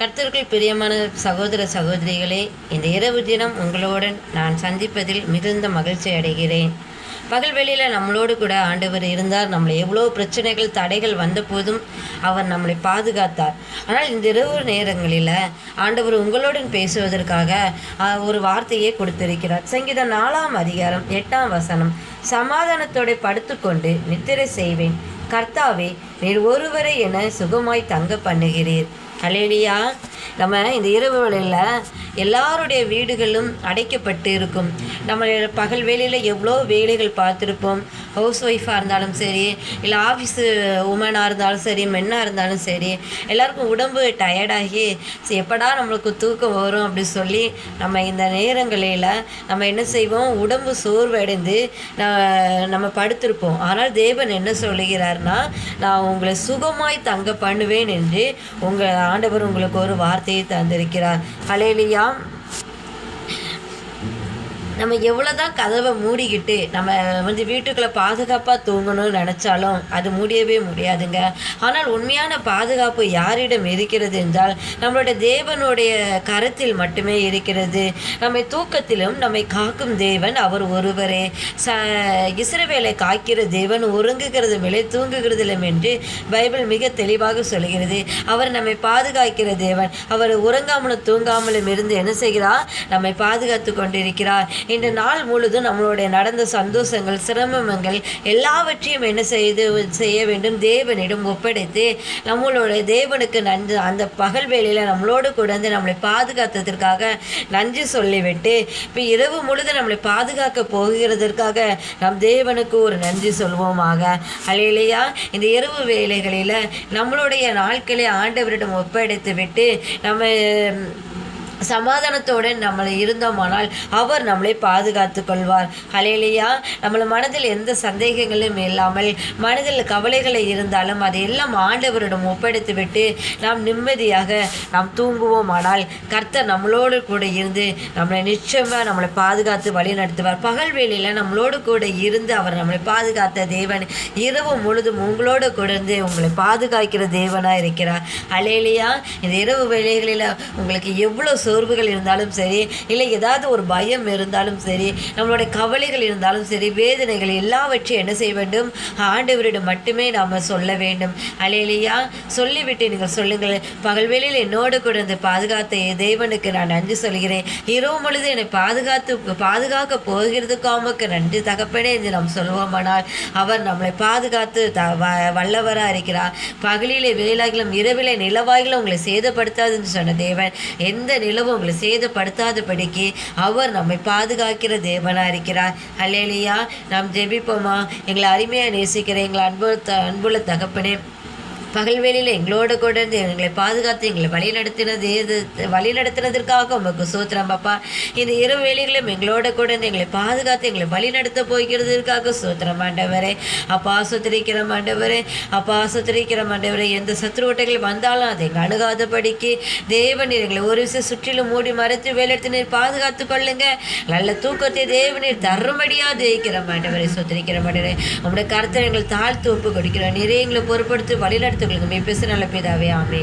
கர்த்தர்கள் பிரியமான சகோதர சகோதரிகளே இந்த இரவு தினம் உங்களுடன் நான் சந்திப்பதில் மிகுந்த மகிழ்ச்சி அடைகிறேன். பகல் வெளியில் நம்மளோடு கூட ஆண்டவர் இருந்தார். நம்மளை எவ்வளோ பிரச்சனைகள் தடைகள் வந்த போதும் அவர் நம்மளை பாதுகாத்தார். ஆனால் இந்த இரவு நேரங்களில் ஆண்டவர் உங்களுடன் பேசுவதற்காக ஒரு வார்த்தையை கொடுத்திருக்கிறார். சங்கீத நாலாம் அதிகாரம் எட்டாம் வசனம் சமாதானத்தோட படுத்துக்கொண்டு நித்திரை செய்வேன். கர்த்தாவே நீர் ஒருவரை என சுகமாய் தங்க பண்ணுகிறீர். Aleluya நம்ம இந்த இரவு வேளையில் எல்லாருடைய வீடுகளும் அடைக்கப்பட்டு இருக்கும். நம்ம பகல் வேலையில் எவ்வளோ வேலைகள் பார்த்துருப்போம். ஹவுஸ் ஒய்ஃபாக இருந்தாலும் சரி இல்லை ஆஃபீஸு உமனாக இருந்தாலும் சரி மென்னாக இருந்தாலும் சரி எல்லாருக்கும் உடம்பு டயர்டாகி சரி, எப்படா நம்மளுக்கு தூக்கம் வரும் அப்படி சொல்லி நம்ம இந்த நேரங்களில் நம்ம என்ன செய்வோம்? உடம்பு சோர்வடைந்து நம்ம படுத்திருப்போம். ஆனால் தேவன் என்ன சொல்லுகிறார்னா நான் உங்களை சுகமாய் தங்க பண்ணுவேன் என்று உங்கள் ஆண்டவர் உங்களுக்கு ஒரு வார்த்தையை தந்திருக்கிறார். ஹலேலியா நம்ம எவ்வளோ தான் கதவை மூடிக்கிட்டு நம்ம வந்து வீட்டுக்குள்ளே பாதுகாப்பாக தூங்கணும்னு நினச்சாலும் அது முடியவே முடியாதுங்க. ஆனால் உண்மையான பாதுகாப்பு யாரிடம் இருக்கிறது என்றால் நம்மளுடைய தேவனுடைய கரத்தில் மட்டுமே இருக்கிறது. நம்மை தூக்கத்திலும் நம்மை காக்கும் தேவன் அவர் ஒருவரே. ச இஸ்ரவேலை காக்கிற தேவன் உறங்குகிறது மேலே தூங்குகிறதிலும் என்று பைபிள் மிக தெளிவாக சொல்கிறது அவர் நம்மை பாதுகாக்கிற தேவன். அவர் உறங்காமலும் தூங்காமலும் இருந்து என்ன செய்கிறார்? நம்மை பாதுகாத்து கொண்டிருக்கிறார். இன்று நாள் முழுதும் நம்மளுடைய நடந்த சந்தோஷங்கள் சிரமங்கள் எல்லாவற்றையும் என்ன செய்து செய்ய வேண்டும்? தேவனிடம் ஒப்படைத்து நம்மளுடைய தேவனுக்கு நன்றி அந்த பகல் வேளையில் நம்மளோடு கூட வந்து நம்மளை பாதுகாத்ததற்காக நன்றி சொல்லிவிட்டு இப்போ இரவு முழுதும் நம்மளை பாதுகாக்க போகிறதற்காக நம் தேவனுக்கு ஒரு நன்றி சொல்வோமாக. அலையிலையா இந்த இரவு வேலைகளில் நம்மளுடைய நாட்களை ஆண்டவரிடம் ஒப்படைத்து விட்டு நம்ம சமாதானத்தோடு நம்மளை இருந்தோமானால் அவர் நம்மளை பாதுகாத்து கொள்வார். அலையிலையா நம்மள மனதில் எந்த சந்தேகங்களும் இல்லாமல் மனதில் கவலைகளை இருந்தாலும் அதையெல்லாம் ஆண்டவரிடம் ஒப்படைத்து விட்டு நாம் நிம்மதியாக நாம் தூங்குவோமானால் கர்த்தர் நம்மளோடு கூட இருந்து நம்மளை நிச்சயமாக நம்மளை பாதுகாத்து வழி நடத்துவார் பகல் வேளையில் நம்மளோடு கூட இருந்து அவர் நம்மளை பாதுகாத்த தேவன் இரவு முழுதும் உங்களோடு கூட இருந்து உங்களை பாதுகாக்கிற தேவனாக இருக்கிறார். அலேலியா இந்த இரவு வேலைகளில் உங்களுக்கு எவ்வளோ சோர்வுகள் இருந்தாலும் சரி இல்லை ஏதாவது ஒரு பயம் இருந்தாலும் சரி நம்மளுடைய கவலைகள் இருந்தாலும் சரி வேதனைகள் எல்லாவற்றையும் என்ன செய்ய வேண்டும்? ஆண்டவரிடம் மட்டுமே நாம் சொல்ல வேண்டும். அலையிலையா சொல்லிவிட்டு நீங்கள் சொல்லுங்கள். பகல் வேளையில் என்னோடு கூட இந்த பாதுகாத்த தேவனுக்கு நான் நன்றி சொல்கிறேன். இரவு பொழுது என்னை பாதுகாத்து பாதுகாக்க போகிறதுக்காமக்கு நன்றி தகப்பனே என்று நாம் சொல்வோமானால் அவர் நம்மளை பாதுகாத்து த வ- வல்லவராக இருக்கிறார். பகலிலே வேலாகிலும் இரவிலே நிலவாயிலும் உங்களை சேதப்படுத்தாதுன்னு சொன்ன தேவன் எந்த நில நிலவும் உங்களை சேதப்படுத்தாதபடிக்கு அவர் நம்மை பாதுகாக்கிற தேவனாக இருக்கிறார். அல்லேலியா நாம் ஜெபிப்போமா? எங்களை அருமையாக நேசிக்கிற எங்களை அன்பு த அன்புள்ள தகப்பனே பகல் வேலையில் எங்களோட கூட இருந்து எங்களை பாதுகாத்து எங்களை வழி நடத்தினது எது? வழி நடத்தினதற்காக உமக்கு சோத்திரம் அப்பா. இந்த இரு வேலைகளும் எங்களோட கூட இருந்து எங்களை பாதுகாத்து எங்களை வழி நடத்த போகிறதற்காக சோத்திரம் ஆண்டவரே. அப்பா சுத்திரிக்கிற ஆண்டவரே. அப்பா சுத்திரிக்கிற ஆண்டவரே. எந்த சத்ருவட்டைகள் வந்தாலும் அதை எங்கள் அணுகாதபடிக்கு தேவநீர் எங்களை ஒரு விஷயம் சுற்றிலும் மூடி மறைத்து வேலெடுத்து நீர் பாதுகாத்து கொள்ளுங்க. நல்ல தூக்கத்தை தேவநீர் தருமடியாக ஜெயிக்கிற ஆண்டவரை. சுத்திரிக்கிற மாண்டவரே உங்களுடைய கருத்தை எங்கள் தாழ்த்து ஒப்பு கொடுக்கிறோம். நிறைய எங்களை பொறுப்படுத்தி வழி நடத்துகளுக்கு மெய் பேச நல்ல பிதாவே ஆமே